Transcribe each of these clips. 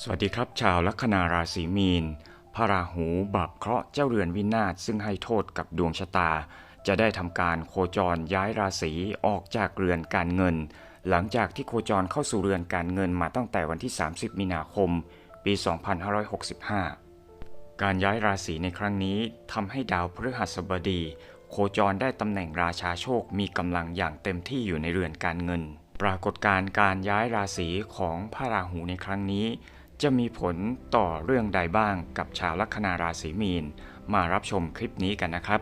สวัสดีครับชาวลัคนาราศีมีน พระราหูบาปเคราะห์เจ้าเรือนวินาศซึ่งให้โทษกับดวงชะตา จะได้ทำการโคจรย้ายราศีออกจากเรือนการเงิน หลังจากที่โคจรเข้าสู่เรือนการเงินมาตั้งแต่วันที่ 30 มีนาคม ปี 2565 การย้ายราศีในครั้งนี้ทำให้ดาวพฤหัสบดี โคจรได้ตำแหน่งราชาโชคมีกำลังอย่างเต็มที่อยู่ในเรือนการเงิน ปรากฏการณ์การย้ายราศีของพระราหูในครั้งนี้ จะมีผลต่อเรื่องใดบ้างกับชาวลัคนาราศีมีน มารับชมคลิปนี้กันนะครับ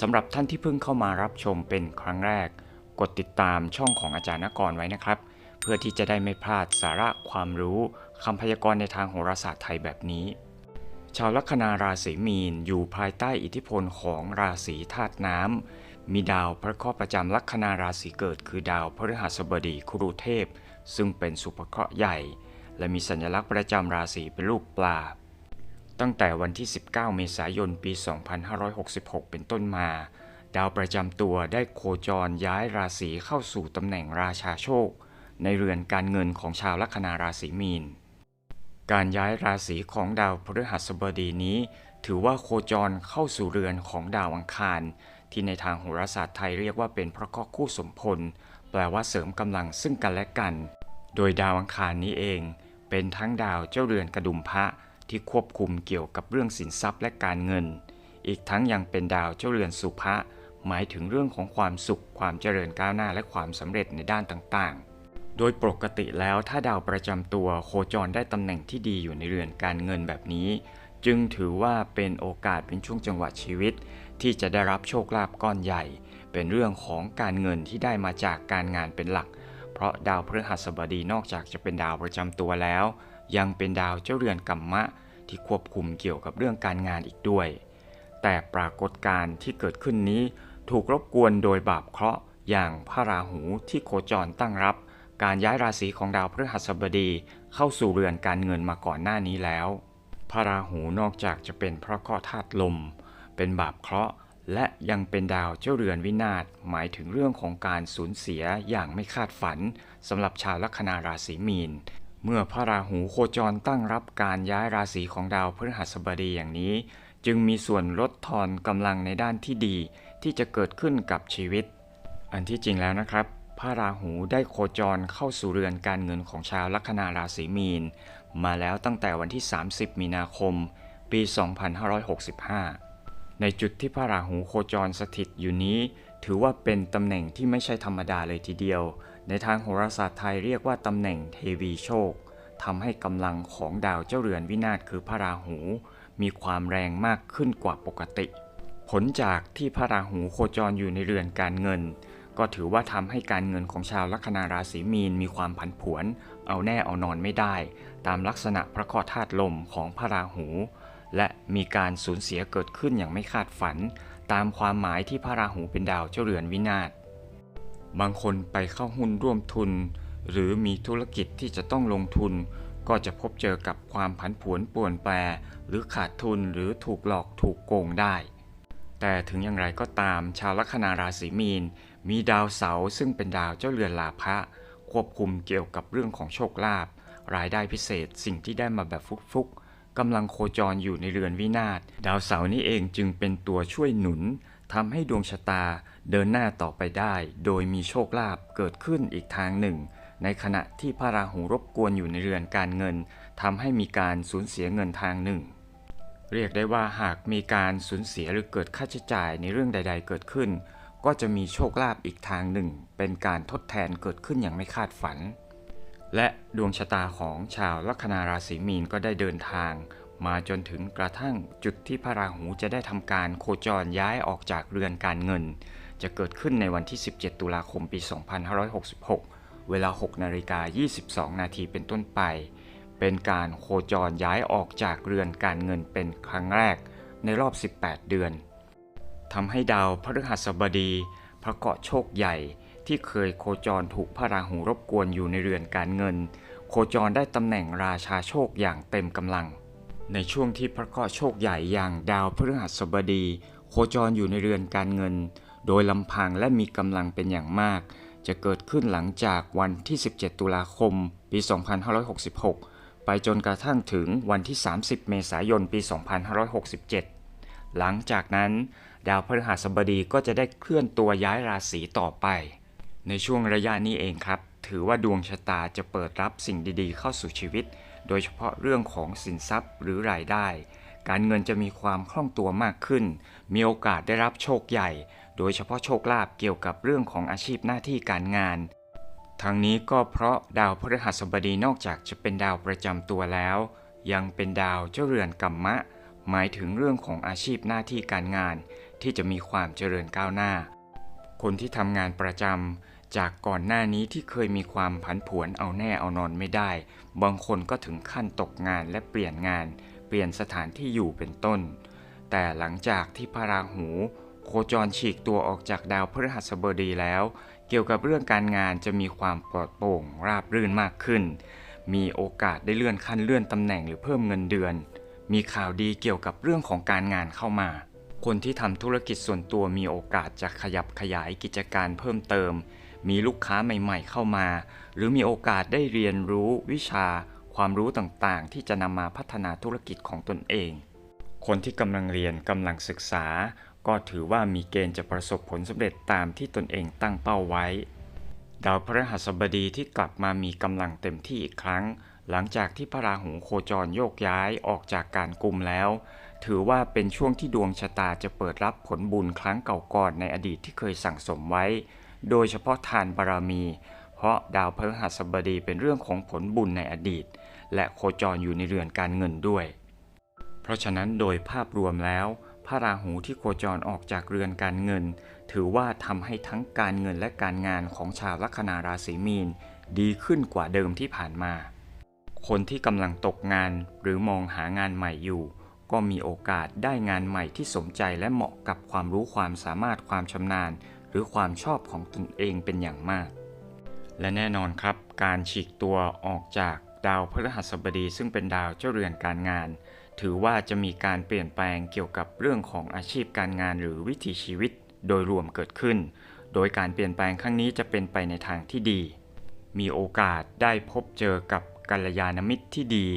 สำหรับท่านที่เพิ่งเข้ามารับชมเป็นครั้งแรก กดติดตามช่องของอาจารย์นกรไว้นะครับ เพื่อที่จะได้ไม่พลาดสาระความรู้คำพยากรณ์ในทางโหราศาสตร์ไทยแบบนี้ ชาวลัคนาราศีมีนอยู่ภายใต้อิทธิพลของราศีธาตุน้ำมีดาวพระเคราะห์ประจำลัคนาราศีเกิด คือดาวพฤหัสบดีครุเทพ ซึ่งเป็นสุภเคราะห์ใหญ่ และมีสัญลักษณ์ประจำราศีเป็นรูปปลา ตั้งแต่วันที่ 19 เมษายน ปี 2566 เป็นต้นมา ดาวประจำตัวได้โคจรย้ายราศีเข้าสู่ตำแหน่งราชาโชค ในเรือนการเงินของชาวลัคนาราศีมีน การย้ายราศีของดาวพฤหัสบดีนี้ ถือว่าโคจรเข้าสู่เรือนของดาวอังคาร ที่ในทางโหราศาสตร์ไทยเรียกว่าเป็นพระเคราะห์คู่สมพล แปลว่าเสริมกำลังซึ่งกันและกัน โดยดาวอังคารนี้เอง เป็นทั้งดาวเจ้าเรือนกระดุมพระที่ควบคุมเกี่ยวกับเรื่องสินทรัพย์และการเงิน อีกทั้งยังเป็นดาวเจ้าเรือนสุภะหมายถึงเรื่องของความสุข ความเจริญก้าวหน้าและความสำเร็จในด้านต่างๆ โดยปกติแล้วถ้าดาวประจำตัวโคจรได้ตำแหน่งที่ดีอยู่ในเรือนการเงินแบบนี้ จึงถือว่าเป็นโอกาสเป็นช่วงจังหวะชีวิต ที่จะได้รับโชคลาภก้อนใหญ่ เป็นเรื่องของการเงินที่ได้มาจากการงานเป็นหลัก เพราะดาวพฤหัสบดีนอกจากจะเป็นดาวประจำตัวแล้ว ยังเป็นดาวเจ้าเรือนกัมมะ ที่ควบคุมเกี่ยวกับเรื่องการงานอีกด้วย แต่ปรากฏการณ์ที่เกิดขึ้นนี้ ถูกรบกวนโดยบาปเคราะห์อย่างพระราหูที่โคจรตั้งรับ การย้ายราศีของดาวพฤหัสบดีเข้าสู่เรือนการเงินมาก่อนหน้านี้แล้ว พระราหูนอกจากจะเป็นพระเคราะห์ธาตุลม เป็นบาปเคราะห์ และยังเป็นดาวเจ้าเรือนวินาศหมายถึงเรื่องของการสูญเสียอย่างไม่คาดฝันสำหรับชาวลัคนาราศีมีน เมื่อพระราหูโคจรตั้งรับการย้ายราศีของดาวพฤหัสบดีอย่างนี้ จึงมีส่วนลดทอนกำลังในด้านที่ดีที่จะเกิดขึ้นกับชีวิต อันที่จริงแล้วนะครับ พระราหูได้โคจรเข้าสู่เรือนการเงินของชาวลัคนาราศีมีน มาแล้วตั้งแต่วันที่ 30 มีนาคม ปี 2565 ในจุดที่พระราหูโคจรสถิตอยู่นี้ ถือว่าเป็นตำแหน่งที่ไม่ใช่ธรรมดาเลยทีเดียว ในทางโหราศาสตร์ไทยเรียกว่าตำแหน่งเทวีโชคทำให้กำลังของดาวเจ้าเรือนวินาศคือพระราหู มีความแรงมากขึ้นกว่าปกติ ผลจากที่พระราหูโคจรอยู่ในเรือนการเงิน ก็ถือว่าทำให้การเงินของชาวลัคนาราศีมีนมีความผันผวน เอาแน่เอานอนไม่ได้ ตามลักษณะพระเคราะห์ธาตุลมของพระราหู และมีการสูญเสียเกิดขึ้นอย่างไม่คาดฝัน ตามความหมายที่พระราหูเป็นดาวเจ้าเรือนวินาศ บางคนไปเข้าหุ้นร่วมทุน หรือมีธุรกิจที่จะต้องลงทุน ก็จะพบเจอกับความผันผวนป่วนแปร หรือขาดทุนหรือถูกหลอกถูกโกงได้ แต่ถึงอย่างไรก็ตามชาวลัคนาราศีมีน มีดาวเสาร์ซึ่งเป็นดาวเจ้าเรือนลาภะควบคุมเกี่ยวกับเรื่องของโชคลาภรายได้พิเศษสิ่งที่ได้มาแบบฟุกๆ กำลังโคจรอยู่ในเรือนวินาศดาวเสาร์นี้เองจึงเป็นตัวช่วยหนุนทำให้ดวงชะตาเดินหน้าต่อไปได้ โดยมีโชคลาภเกิดขึ้นอีกทางหนึ่ง ในขณะที่พระราหูรบกวนอยู่ในเรือนการเงินทำให้มีการสูญเสียเงินทางหนึ่ง เรียกได้ว่าหากมีการสูญเสียหรือเกิดค่าใช้จ่ายในเรื่องใด ๆ เกิดขึ้น ก็จะมีโชคลาภอีกทางหนึ่ง เป็นการทดแทนเกิดขึ้นอย่างไม่คาดฝัน และดวงชะตาของชาวลัคนาราศีมีนก็ได้เดินทาง มาจนถึงกระทั่งจุดที่พระราหูจะได้ทำการโคจรย้ายออกจากเรือนการเงิน จะเกิดขึ้นในวันที่ 17 ตุลาคมปี 2566 เวลา 6 นาฬิกา 22 นาทีเป็นต้นไป เป็นการโคจรย้ายออกจากเรือนการเงินเป็นครั้งแรกในรอบ 18 เดือนทำให้ดาวพฤหัสบดี พระเกาะโชคใหญ่ ที่เคยโคจรถูกพระราหูรบกวนอยู่ในเรือนการเงิน โคจรได้ตำแหน่งราชาโชคอย่างเต็มกำลัง ในช่วงที่พระเคราะห์โชคใหญ่อย่างดาวพฤหัสบดี โคจรอยู่ในเรือนการเงิน โดยลำพังและมีกำลังเป็นอย่างมาก จะเกิดขึ้นหลังจากวันที่ 17 ตุลาคม ปี 2566 ไปจนกระทั่งถึงวันที่ 30 เมษายน ปี 2567 หลังจากนั้นดาวพฤหัสบดีก็จะได้เคลื่อนตัวย้ายราศีต่อไป ในช่วงระยะนี้เองครับ ถือว่าดวงชะตาจะเปิดรับสิ่งดีๆ เข้าสู่ชีวิต โดยเฉพาะเรื่องของสินทรัพย์หรือรายได้ การเงินจะมีความคล่องตัวมากขึ้น มีโอกาสได้รับโชคใหญ่ โดยเฉพาะโชคลาภเกี่ยวกับเรื่องของอาชีพหน้าที่การงาน ทั้งนี้ก็เพราะดาวพฤหัสบดีนอกจากจะเป็นดาวประจำตัวแล้ว ยังเป็นดาวเจ้าเรือนกัมมะ หมายถึงเรื่องของอาชีพหน้าที่การงาน ที่จะมีความเจริญก้าวหน้า คนที่ทำงานประจำ จากก่อนหน้านี้ที่เคยมีความผันผวนเอาแน่เอานอนไม่ได้ บางคนก็ถึงขั้นตกงานและเปลี่ยนงาน เปลี่ยนสถานที่อยู่เป็นต้น แต่หลังจากที่พระราหู โคจรฉีกตัวออกจากดาวพฤหัสบดีแล้ว เกี่ยวกับเรื่องการงานจะมีความปลอดโปร่งราบรื่นมากขึ้น มีโอกาสได้เลื่อนขั้นเลื่อนตำแหน่งหรือเพิ่มเงินเดือน มีข่าวดีเกี่ยวกับเรื่องของการงานเข้ามาคนที่ทำธุรกิจส่วนตัวมีโอกาสจะขยับขยายกิจการเพิ่มเติม มีลูกค้าใหม่ๆเข้ามา หรือมีโอกาสได้เรียนรู้วิชาความรู้ต่างๆ ที่จะนำมาพัฒนาธุรกิจของตนเอง คนที่กำลังเรียนกำลังศึกษา ก็ถือว่ามีเกณฑ์จะประสบผลสำเร็จตามที่ตนเองตั้งเป้าไว้ ดาวพฤหัสบดีที่กลับมามีกำลังเต็มที่อีกครั้ง หลังจากที่พระราหูโคจรโยกย้ายออกจากการกุมแล้ว ถือว่าเป็นช่วงที่ดวงชะตาจะเปิดรับผลบุญครั้งเก่าก่อนในอดีตที่เคยสั่งสมไว้ โดยเฉพาะทานบารมี เพราะดาวพฤหัสบดีเป็นเรื่องของผลบุญในอดีต และโคจรอยู่ในเรือนการเงินด้วย เพราะฉะนั้นโดยภาพรวมแล้ว พระราหูที่โคจรออกจากเรือนการเงิน ถือว่าทำให้ทั้งการเงินและการงานของชาวลัคนาราศีมีน ดีขึ้นกว่าเดิมที่ผ่านมาคนที่กำลังตกงานหรือมองหางานใหม่อยู่ ก็มีโอกาสได้งานใหม่ที่สมใจและเหมาะกับความรู้ความสามารถความชำนาญ รือความชอบของตนเองเป็นอย่างมาก และแน่นอนครับ การฉีกตัวออกจากดาวพฤหัสบดีซึ่งเป็นดาวเจ้าเรือนการงาน ถือว่าจะมีการเปลี่ยนแปลงเกี่ยวกับเรื่องของอาชีพการงานหรือวิถีชีวิตโดยรวมเกิดขึ้น โดยการเปลี่ยนแปลงครั้งนี้จะเป็นไปในทางที่ดี มีโอกาสได้พบเจอกับกัลยาณมิตรที่ดี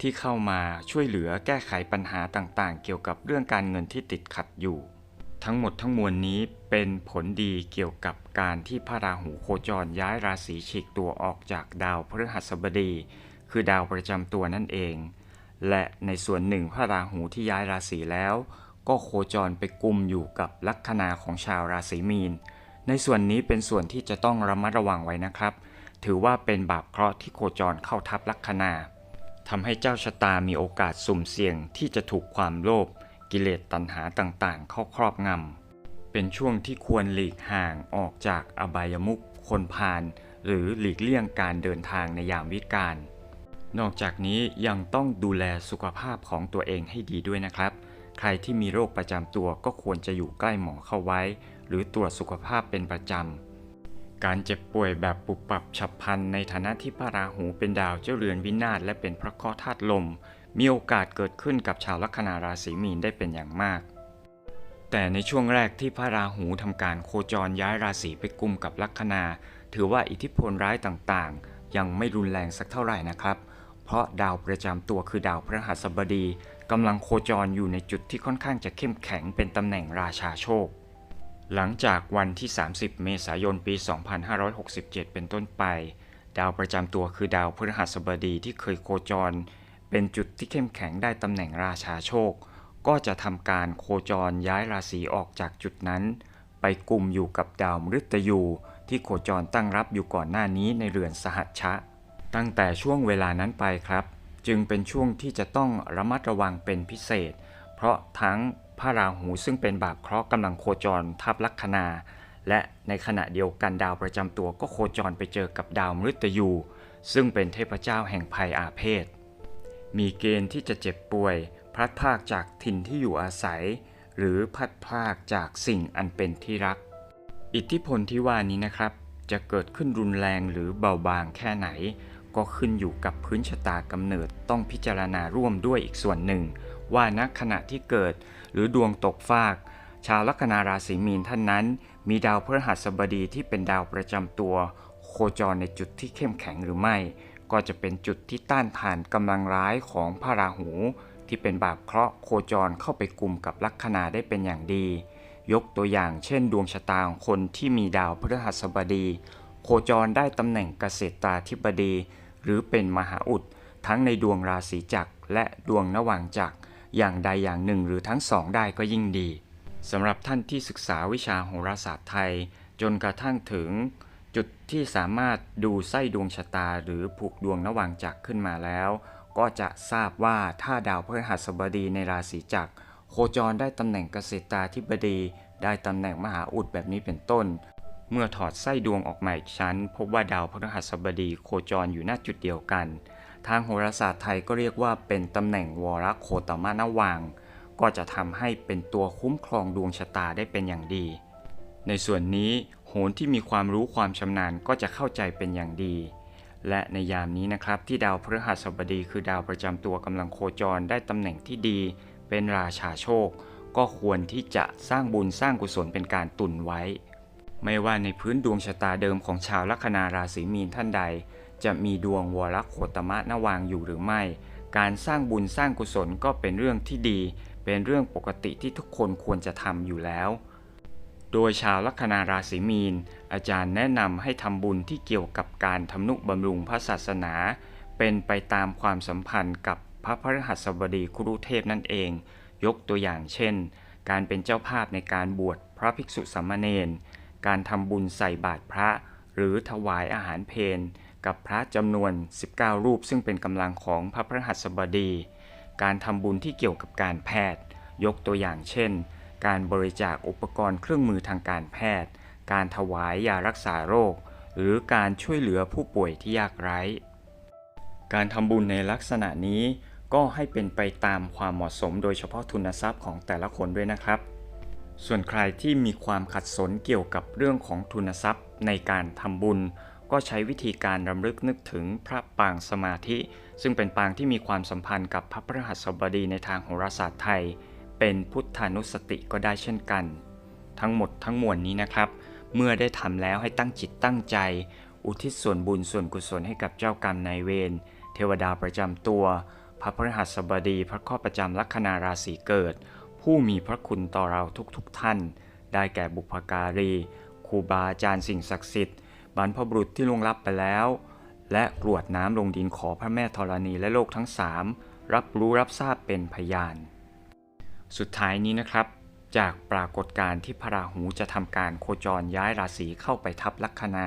ที่เข้ามาช่วยเหลือแก้ไขปัญหาต่างๆ เกี่ยวกับเรื่องการเงินที่ติดขัดอยู่ ทั้งหมดทั้งมวลนี้เป็นผลดีเกี่ยวกับการที่พระราหูโคจรย้ายราศีฉีกตัวออกจากดาวพฤหัสบดี คือดาวประจำตัวนั่นเอง และในส่วนหนึ่งพระราหูที่ย้ายราศีแล้ว ก็โคจรไปกุมอยู่กับลัคนาของชาวราศีมีน ในส่วนนี้เป็นส่วนที่จะต้องระมัดระวังไว้นะครับ ถือว่าเป็นบาปเคราะห์ที่โคจรเข้าทับลัคนาทำให้เจ้าชะตามีโอกาสสุ่มเสี่ยงที่จะถูกความโลภ กิเลสตัณหาต่างๆ เข้าครอบงำ เป็นช่วงที่ควรหลีกห่างออกจากอบายมุขคนพาลหรือหลีกเลี่ยงการเดินทางในยามวิกาล นอกจากนี้ยังต้องดูแลสุขภาพของตัวเองให้ดีด้วยนะครับ ใครที่มีโรคประจำตัวก็ควรจะอยู่ใกล้หมอเข้าไว้ หรือตรวจสุขภาพเป็นประจำ การเจ็บป่วยแบบปุบปับฉับพลันในฐานะที่พระราหูเป็นดาวเจ้าเรือนวินาศและเป็นพระเคราะห์ธาตุลม มีโอกาสเกิดขึ้นกับชาวลัคนาราศีมีนได้เป็นอย่างมาก แต่ในช่วงแรกที่พระราหูทำการโคจรย้ายราศีไปกุมกับลัคนา ถือว่าอิทธิพลร้ายต่างๆ ยังไม่รุนแรงสักเท่าไหร่นะครับ เพราะดาวประจำตัวคือดาวพฤหัสบดีกำลังโคจรอยู่ในจุดที่ค่อนข้างจะเข้มแข็งเป็นตำแหน่งราชาโชค หลังจากวันที่ 30 เมษายนปี 2567 เป็นต้นไป ดาวประจำตัวคือดาวพฤหัสบดีที่เคยโคจร เป็นจุดที่เข้มแข็งได้ตำแหน่งราชาโชค ก็จะทำการโคจรย้ายราศีออกจากจุดนั้น ไปกลุ่มอยู่กับดาวมฤตยู ที่โคจรตั้งรับอยู่ก่อนหน้านี้ในเรือนสหัชชะ ตั้งแต่ช่วงเวลานั้นไปครับ จึงเป็นช่วงที่จะต้องระมัดระวังเป็นพิเศษ เพราะทั้งพระราหูซึ่งเป็นบาปเคราะห์กำลังโคจรทับลัคนา และในขณะเดียวกันดาวประจำตัวก็โคจรไปเจอกับดาวมฤตยู ซึ่งเป็นเทพเจ้าแห่งภัยอาเพศ มีเกณฑ์ที่จะเจ็บป่วย พลัดพรากจากถิ่นที่อยู่อาศัย หรือพลัดพรากจากสิ่งอันเป็นที่รัก อิทธิพลที่ว่านี้นะครับ จะเกิดขึ้นรุนแรงหรือเบาบางแค่ไหน ก็ขึ้นอยู่กับพื้นชะตากำเนิดต้องพิจารณาร่วมด้วยอีกส่วนหนึ่ง ว่าณขณะที่เกิดหรือดวงตกฟาก ชาวลัคนาราศีมีนท่านนั้น มีดาวพฤหัสบดีที่เป็นดาวประจำตัว โคจรในจุดที่เข้มแข็งหรือไม่ ก็จะเป็นจุดที่ต้านทานกำลังร้ายของพระราหู ที่เป็นบาปเคราะห์โคจรเข้าไปกลุ่มกับลัคนาได้เป็นอย่างดี ยกตัวอย่างเช่น ดวงชะตาของคนที่มีดาวพฤหัสบดี โคจรได้ตำแหน่งเกษตราธิบดี หรือเป็นมหาอุด ทั้งในดวงราศีจักรและดวงนวังจักรอย่างใดอย่างหนึ่งหรือทั้งสองได้ก็ยิ่งดีสำหรับท่านที่ศึกษาวิชาโหราศาสตร์ไทย จนกระทั่งถึง จุดที่สามารถดูไส้ดวงชะตาหรือผูกดวงนวังจักรขึ้นมาแล้ว ก็จะทราบว่าถ้าดาวพฤหัสบดีในราศีจักรโคจรได้ตำแหน่งเกษตราธิบดี ได้ตำแหน่งมหาอุดแบบนี้เป็นต้น เมื่อถอดไส้ดวงออกมาอีกชั้น พบว่าดาวพฤหัสบดีโคจรอยู่หน้าจุดเดียวกัน ทางโหราศาสตร์ไทยก็เรียกว่าเป็นตำแหน่งวรโคตมานวังก็จะทำให้เป็นตัวคุ้มครองดวงชะตาได้เป็นอย่างดี ในส่วนนี้ นที่มีความรู้ความชำนาญก็จะเข้าใจเป็นอย่างดี และในยามนี้นะครับที่ดาวพฤหัสบดีคือดาวประจำตัวกำลังโคจรได้ตำแหน่งที่ดี เป็นราชาโชค ก็ควรที่จะสร้างบุญสร้างกุศลเป็นการตุนไว้ ไม่ว่าในพื้นดวงชะตาเดิมของชาวลัคนาราศีมีนท่านใด จะมีดวงวรโคตมะนวางอยู่หรือไม่ การสร้างบุญสร้างกุศลก็เป็นเรื่องที่ดี เป็นเรื่องปกติที่ทุกคนควรจะทำอยู่แล้ว โดยชาวลัคนาราศีมีน อาจารย์แนะนำให้ทำบุญที่เกี่ยวกับการทำนุบำรุงพระศาสนา เป็นไปตามความสัมพันธ์กับพระพฤหัสบดีครุเทพนั่นเอง ยกตัวอย่างเช่น การเป็นเจ้าภาพในการบวชพระภิกษุสามเณร การทำบุญใส่บาตรพระ หรือถวายอาหารเพนกับพระจำนวน 19 รูปซึ่งเป็นกำลังของพระพฤหัสบดี การทำบุญที่เกี่ยวกับการแพทย์ ยกตัวอย่างเช่น การบริจาคอุปกรณ์เครื่องมือทางการแพทย์ การถวายยารักษาโรค หรือการช่วยเหลือผู้ป่วยที่ยากไร้ การทำบุญในลักษณะนี้ก็ให้เป็นไปตามความเหมาะสมโดยเฉพาะทุนทรัพย์ของแต่ละคนด้วยนะครับ ส่วนใครที่มีความขัดสนเกี่ยวกับเรื่องของทุนทรัพย์ในการทำบุญ ก็ใช้วิธีการรำลึกนึกถึงพระปางสมาธิ ซึ่งเป็นปางที่มีความสัมพันธ์กับพระพฤหัสบดีในทางโหราศาสตร์ไทย เป็นพุทธานุสติก็ได้เช่นกัน ทั้งหมดทั้งมวลนี้นะครับ เมื่อได้ทำแล้วให้ตั้งจิตตั้งใจ อุทิศส่วนบุญส่วนกุศลให้กับเจ้ากรรมนายเวรเทวดาประจำตัว พระพฤหัสบดีพระข้อประจำลัคนาราศีเกิด ผู้มีพระคุณต่อเราทุกๆทท่าน ได้แก่บุพการีครูบาอาจารย์สิ่งศักดิ์สิทธิ์บรรพบุรุษที่ลงลับไปแล้ว และกรวดน้ำลงดินขอพระแม่ธรณีและโลกทั้งสามรับรู้รับทราบเป็นพยาน สุดท้ายนี้นะครับ จากปรากฏการณ์ที่พระราหูจะทำการโคจรย้ายราศีเข้าไปทับลัคนา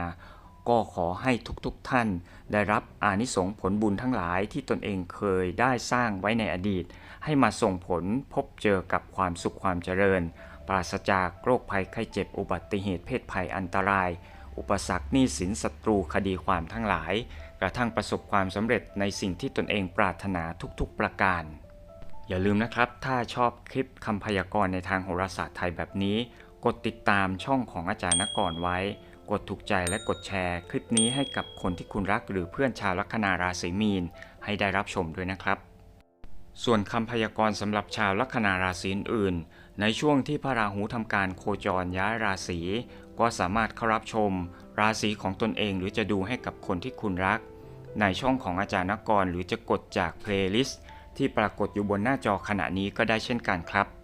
ก็ขอให้ทุกๆทท่าน ได้รับอานิสงส์ผลบุญทั้งหลายที่ตนเองเคยได้สร้างไว้ในอดีต ให้มาส่งผลพบเจอกับความสุขความเจริญ ปราศจากโรคภัยไข้เจ็บอุบัติเหตุเพศภัยอันตราย อุปสรรคหนี้สินศัตรูคดีความทั้งหลาย กระทั่งประสบความสำเร็จในสิ่งที่ตนเองปรารถนาทุกๆประการ อย่าลืมนะครับ ถ้าชอบคลิปคำพยากรณ์ในทางโหราศาสตร์ไทยแบบนี้ กดติดตามช่องของอาจารย์นกรไว้ กดถูกใจและกดแชร์ คลิปนี้ให้กับคนที่คุณรักหรือเพื่อนชาวลัคนาราศีมีน ให้ได้รับชมด้วยนะครับ ส่วนคำพยากรณ์สำหรับชาวลัคนาราศีอื่น ในช่วงที่พระราหูทำการโคจรย้ายราศีก็สามารถเข้ารับชม ราศีของตนเองหรือจะดูให้กับคนที่คุณรัก ในช่องของอาจารย์นกรหรือจะกดจากเพลย์ลิสต์ ที่ปรากฏอยู่บนหน้าจอขณะนี้ก็ได้เช่นกันครับ